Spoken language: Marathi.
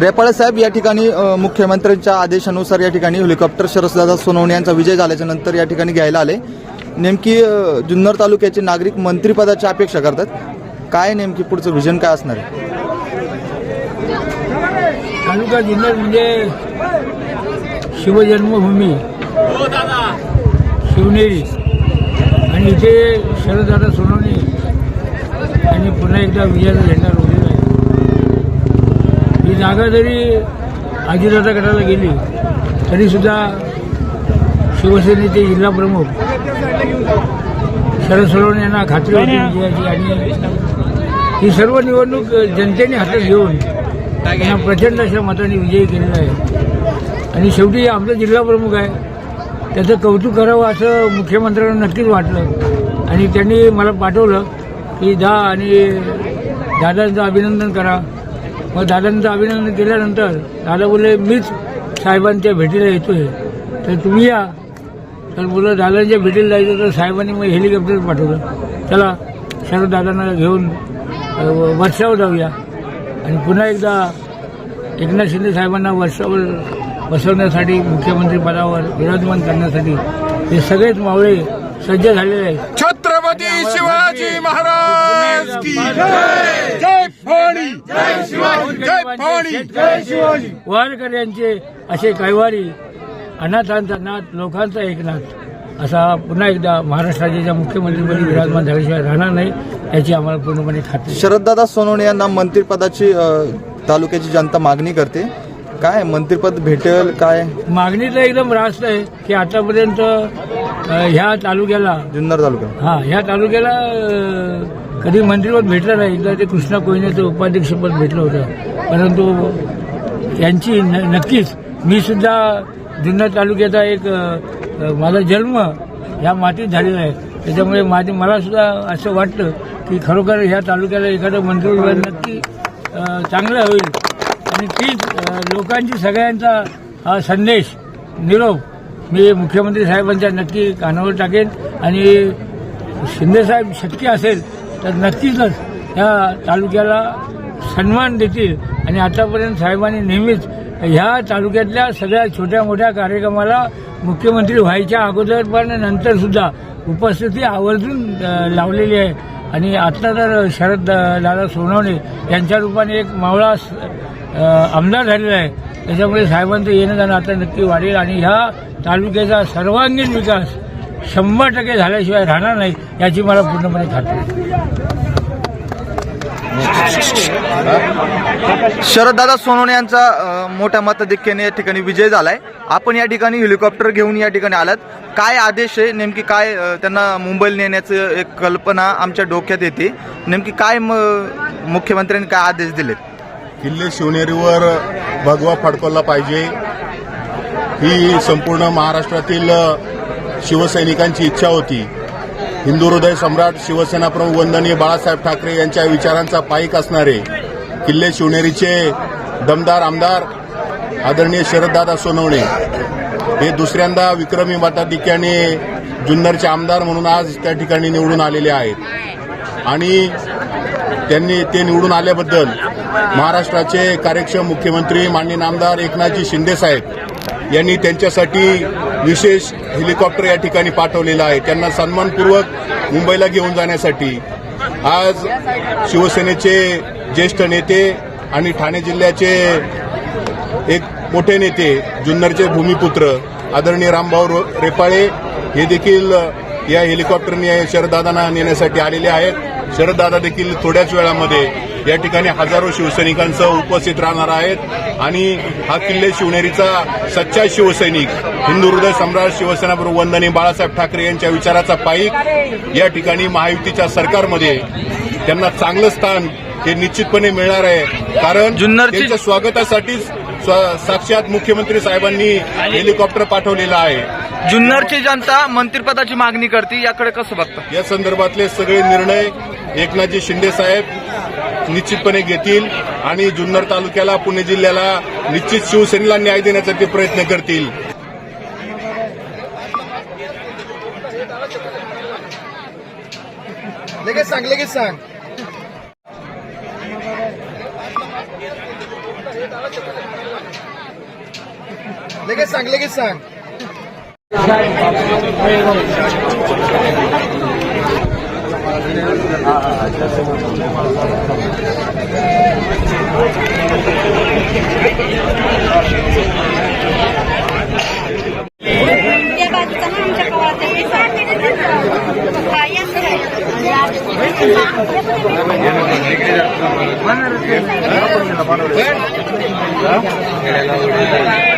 रेपाळे साहेब या ठिकाणी मुख्यमंत्र्यांच्या आदेशानुसार या ठिकाणी हेलिकॉप्टर शरसदादा सोनवणे यांचा विजय झाल्याच्यानंतर या ठिकाणी घ्यायला आले. नेमकी जुन्नर तालुक्याचे नागरिक मंत्रिपदाची अपेक्षा करतात. काय नेमकी पुढचं व्हिजन काय असणार आहे? तालुका जुन्नर म्हणजे शिवजन्मभूमी. शिवनेरी. आणि इथे शरददादा सोनवणे यांनी पुन्हा एकदा विजयाचा झेंडा रोवलेला जागा जरी आजीदादा गटाला गेली तरीसुद्धा शिवसेनेचे जिल्हा प्रमुख शरद सोनवणे यांना खात्री होती विजयाची आणि ही सर्व निवडणूक जनतेने हातात घेऊन त्यांना प्रचंड अशा मताने विजयी केलेला आहे. आणि शेवटी आमचा जिल्हा प्रमुख आहे. त्याचं कौतुक करावं असं मुख्यमंत्र्यांना नक्कीच वाटलं. आणि त्यांनी मला पाठवलं की जा आणि दादांचं अभिनंदन करा. मग दादांचं अभिनंदन केल्यानंतर दादा बोलले मीच साहेबांच्या भेटीला येतोय. तर तुम्ही या. तर बोललं दादांच्या भेटीला जायचं तर साहेबांनी मग हेलिकॉप्टर पाठवलं. चला सर्व दादांना घेऊन वर्षावर जाऊया. आणि पुन्हा एकदा एकनाथ शिंदे साहेबांना वर्षावर बसवण्यासाठी मुख्यमंत्री पदावर विराजमान करण्यासाठी हे सगळेच मावळे सज्ज झालेले आहेत. छत्रपती शिवाजी महाराज की जय शिवाजी! वारकर यांचे असे कैवारी अनाथांचा नाथ लोकांचा एकनाथ असा पुन्हा एकदा महाराष्ट्र राज्याच्या मुख्यमंत्रीपदी विराजमान झाल्याशिवाय राहणार नाही याची आम्हाला पूर्णपणे खात्री. शरददादा सोनवणे यांना मंत्रिपदाची तालुक्याची जनता मागणी करते. काय मंत्रिपद भेटेल काय? मागणी तर एकदम रास्त आहे की आतापर्यंत ह्या तालुक्याला जुन्नर तालुका हा ह्या तालुक्याला कधी मंत्रिपद भेटलं नाही. एकदा ते कृष्णा कोयनेचं उपाध्यक्षपद भेटलं होतं. परंतु यांची न- नक्कीच मी सुद्धा जुन्नर तालुक्याचा एक माझा जन्म ह्या मातीत झालेला आहे. त्याच्यामुळे माझे मला सुद्धा असं वाटतं की खरोखर ह्या तालुक्याला एखादं मंत्रिपद नक्की चांगलं होईल. आणि तीच लोकांची सगळ्यांचा हा संदेश निरोप मी मुख्यमंत्री साहेबांच्या नक्की कानावर टाकेन. आणि शिंदेसाहेब शक्य असेल तर नक्कीच या तालुक्याला सन्मान देतील. आणि आतापर्यंत साहेबांनी नेहमीच ह्या तालुक्यातल्या सगळ्या छोट्या मोठ्या कार्यक्रमाला मुख्यमंत्री व्हायच्या अगोदर पण नंतर सुद्धा उपस्थिती आवर्जून लावलेली आहे. आणि आता तर शरद दादा सोनवणे यांच्या रूपाने एक मावळा आमदार झालेला आहे. त्याच्यामुळे साहेबांचं येणं जाणं आता नक्की वाढेल. आणि ह्या तालुक्याचा सर्वांगीण विकास शंभर टक्के झाल्याशिवाय राहणार नाही याची मला पूर्णपणे खात्री आहे. शरददादा सोनवणे यांचा मोठ्या मताधिक्याने या ठिकाणी विजय झालाय. आपण या ठिकाणी हेलिकॉप्टर घेऊन या ठिकाणी आलात. काय आदेश आहे? नेमकी काय त्यांना मुंबईला नेण्याचं एक कल्पना आमच्या डोक्यात येते. नेमकी काय म- मुख्यमंत्र्यांनी काय आदेश दिलेत? किल्ले शिवनेरीवर भगवा फडकवला पाहिजे. ही संपूर्ण महाराष्ट्रातील शिवसैनिकांची इच्छा होती. हिंदू हृदय सम्राट शिवसेना प्रमुख वंदनीय बाळासाहेब ठाकरे यांच्या विचारांचा पाईक असणारे किल्ले शिवनेरीचे दमदार आमदार आदरणीय शरददादा सोनवणे हे दुसऱ्यांदा विक्रमी मताधिक्याने जुन्नरचे आमदार म्हणून आज त्या ठिकाणी निवडून आलेले आहेत. आणि त्यांनी ते निवडून आल्याबद्दल महाराष्ट्राचे कार्यक्षम मुख्यमंत्री माननीय आमदार एकनाथजी शिंदेसाहेब यांनी त्यांच्यासाठी विशेष हेलिकॉप्टर या ठिकाणी पाठवलेलं आहे. त्यांना सन्मानपूर्वक मुंबईला घेऊन जाण्यासाठी आज शिवसेनेचे ज्येष्ठ नेते आणि ठाणे जिल्ह्याचे एक मोठे नेते जुन्नरचे भूमिपुत्र आदरणीय रामभाऊ रेपाळे हे देखील या हेलिकॉप्टरने शरददादांना नेण्यासाठी आलेले आहेत. शरददादा देखील थोड्याच वेळामध्ये या ठिकाणी हजारो शिवसैनिकांसह उपस्थित राहणार आहेत. आणि हा किल्ले शिवनेरीचा सच्चा शिवसैनिक हिंदू हृदय सम्राट शिवसेना प्रमुख वंदनीय बाळासाहेब ठाकरे यांच्या विचाराचा पाईक या ठिकाणी महायुतीच्या सरकारमध्ये त्यांना चांगलं स्थान हे निश्चितपणे मिळणार आहे. कारण त्यांच्या स्वागतासाठीच स्व- साक्षात मुख्यमंत्री साहेबांनी हेलिकॉप्टर पाठवलेलं आहे. जुन्नरची जनता मंत्रिपदाची मागणी करते याकडे कसं बघता? या संदर्भातले सगळे निर्णय एकनाथजी शिंदे साहेब निश्चितपणे घेतील आणि जुन्नर तालुक्याला पुणे जिल्ह्याला निश्चित शिवसेनेला न्याय देण्याचा ते प्रयत्न करतील लगेच सांग लगेच सांग लगेच सांग लगेच सांग त्या बाजूचा ना आमच्या कवळाचा हा, या सगळ्या.